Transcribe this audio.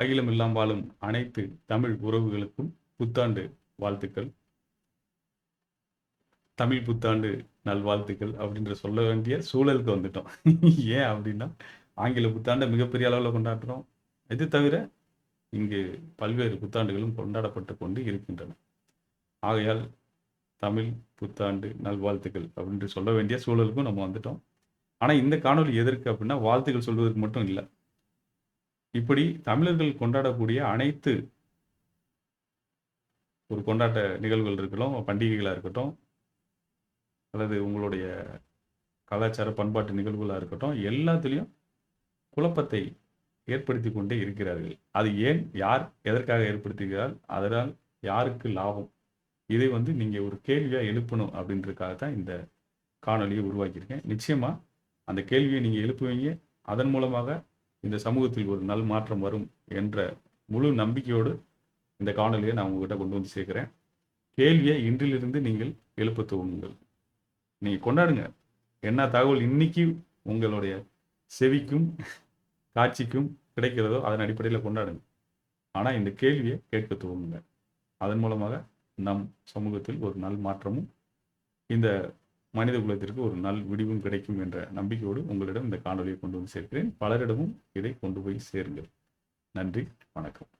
அகிலம் எல்லாம் வாழும் அனைத்து தமிழ் உறவுகளுக்கும் புத்தாண்டு வாழ்த்துக்கள். தமிழ் புத்தாண்டு நல்வாழ்த்துக்கள் அப்படின்ற சொல்ல வேண்டிய சூழலுக்கு வந்துட்டோம். ஏன் அப்படின்னா ஆங்கில புத்தாண்டை மிகப்பெரிய அளவில் கொண்டாடுறோம். இது தவிர இங்கு பல்வேறு புத்தாண்டுகளும் கொண்டாடப்பட்டு கொண்டு இருக்கின்றன. ஆகையால் தமிழ் புத்தாண்டு நல்வாழ்த்துக்கள் அப்படின்ட்டு சொல்ல வேண்டிய சூழலுக்கும் நம்ம வந்துட்டோம். ஆனால் இந்த காணொலி எதற்கு அப்படின்னா வாழ்த்துக்கள் சொல்வதற்கு மட்டும் இல்லை. இப்படி தமிழர்கள் கொண்டாடக்கூடிய அனைத்து ஒரு கொண்டாட்ட நிகழ்வுகள் இருக்கட்டும் பண்டிகைகளாக இருக்கட்டும் அல்லது உங்களுடைய கலாச்சார பண்பாட்டு நிகழ்வுகளாக இருக்கட்டும் எல்லாத்துலேயும் குழப்பத்தை ஏற்படுத்தி கொண்டே இருக்கிறார்கள். அது ஏன் யார் எதற்காக ஏற்படுத்துகிறார் அதனால் யாருக்கு லாபம்? இதை வந்து நீங்கள் ஒரு கேள்வியாக எழுப்பணும் அப்படின்றதுக்காக தான் இந்த காணொலியை உருவாக்கியிருக்கேன். நிச்சயமாக அந்த கேள்வியை நீங்கள் எழுப்புவீங்க. அதன் மூலமாக இந்த சமூகத்தில் ஒரு நல் மாற்றம் வரும் என்ற முழு நம்பிக்கையோடு இந்த காணொலியை நான் உங்ககிட்ட கொண்டு வந்து சேர்க்குறேன். கேள்வியை இன்றிலிருந்து நீங்கள் எழுப்ப துவங்குங்கள். நீங்கள் கொண்டாடுங்க. என்ன தகவல் இன்னைக்கு உங்களுடைய செவிக்கும் காட்சிக்கும் கிடைக்கிறதோ அதன் அடிப்படையில் கொண்டாடுங்க. ஆனால் இந்த கேள்வியை கேட்க துவங்குங்க. அதன் மூலமாக நம் சமூகத்தில் ஒரு நல் மாற்றமும் இந்த மனித குலத்திற்கு ஒரு நல் விடிவும் கிடைக்கும் என்ற நம்பிக்கையோடு உங்களிடம் இந்த காணொலியை கொண்டு வந்து சேர்க்கிறேன். பலரிடமும் இதை கொண்டு போய் சேருங்கள். நன்றி வணக்கம்.